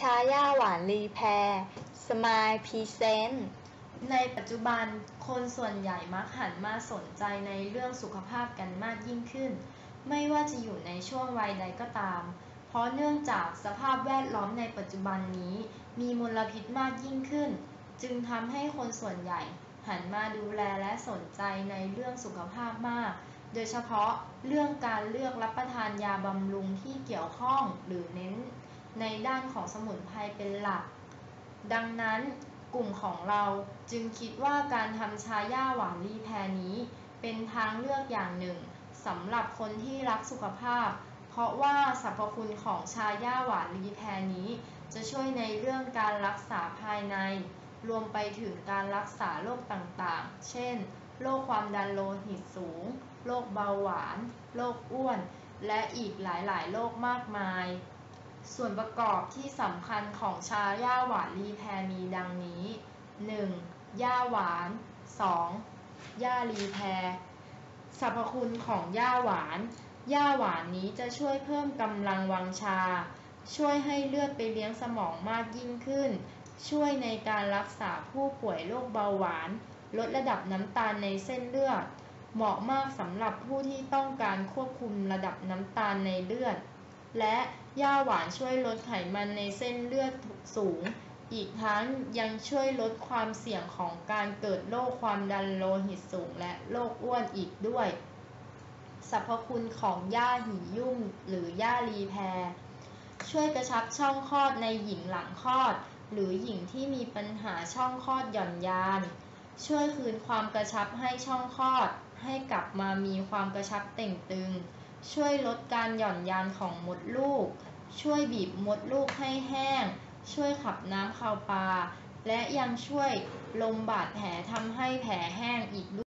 ชาย่าหวานรีแพรสมายพีเซนต์ในปัจจุบันคนส่วนใหญ่มักหันมาสนใจในเรื่องสุขภาพกันมากยิ่งขึ้น ไม่ว่าจะอยู่ในช่วงวัยใดก็ตาม เพราะเนื่องจากสภาพแวดล้อมในปัจจุบันนี้ มีมลพิษมากยิ่งขึ้น จึงทำให้คนส่วนใหญ่หันมาดูแลและสนใจในเรื่องสุขภาพมาก โดยเฉพาะเรื่องการเลือกรับประทานยาบำรุงที่เกี่ยวข้องหรือเน้น ในด้านของสมุนไพรเป็นหลัก ดังนั้นกลุ่มของเราจึงคิดว่าการทำชาย่าหวานรีแพรนี้ เป็นทางเลือกอย่างหนึ่งสำหรับคนที่รักสุขภาพ เพราะว่าสรรพคุณของชาย่าหวานรีแพรนี้ จะช่วยในเรื่องการรักษาภายใน รวมไปถึงการรักษาโรคต่างๆ เช่น โรคความดันโลหิตสูง โรคเบาหวาน โรคอ้วน และอีกหลายๆ โรคมากมาย ส่วนประกอบที่สำคัญของชาย่าหวานรีแพรมีดังนี้ 1. ย่าหวาน 2. ย่ารีแพรสรรพคุณของย่าหวานย่าหวานนี้จะช่วยเพิ่มกำลังวังชา ช่วยให้เลือดไปเลี้ยงสมองมากยิ่งขึ้น ช่วยในการรักษาผู้ป่วยโรคเบาหวาน ลดระดับน้ำตาลในเส้นเลือด เหมาะมากสำหรับผู้ที่ต้องการควบคุมระดับน้ำตาลในเลือด และย่าหวานช่วยลดไขมันในเส้นเลือดสูง อีกทั้งยังช่วยลดความเสี่ยงของการเกิดโรคความดันโลหิตสูงและโรคอ้วนอีกด้วย สรรพคุณของย่าหียุ่งหรือย่ารีแพรช่วยกระชับช่องคลอดในหญิงหลังคลอด หรือหญิงที่มีปัญหาช่องคลอดหย่อนยาน ช่วยคืนความกระชับให้ช่องคลอด ให้กลับมามีความกระชับเต่งตึง ช่วยลดการหย่อนยานของมดลูก ช่วยบีบมดลูกให้แห้ง ช่วยขับน้ำเข้าปลา และยังช่วยลมบาดแผลทำให้แผลแห้งอีกด้วย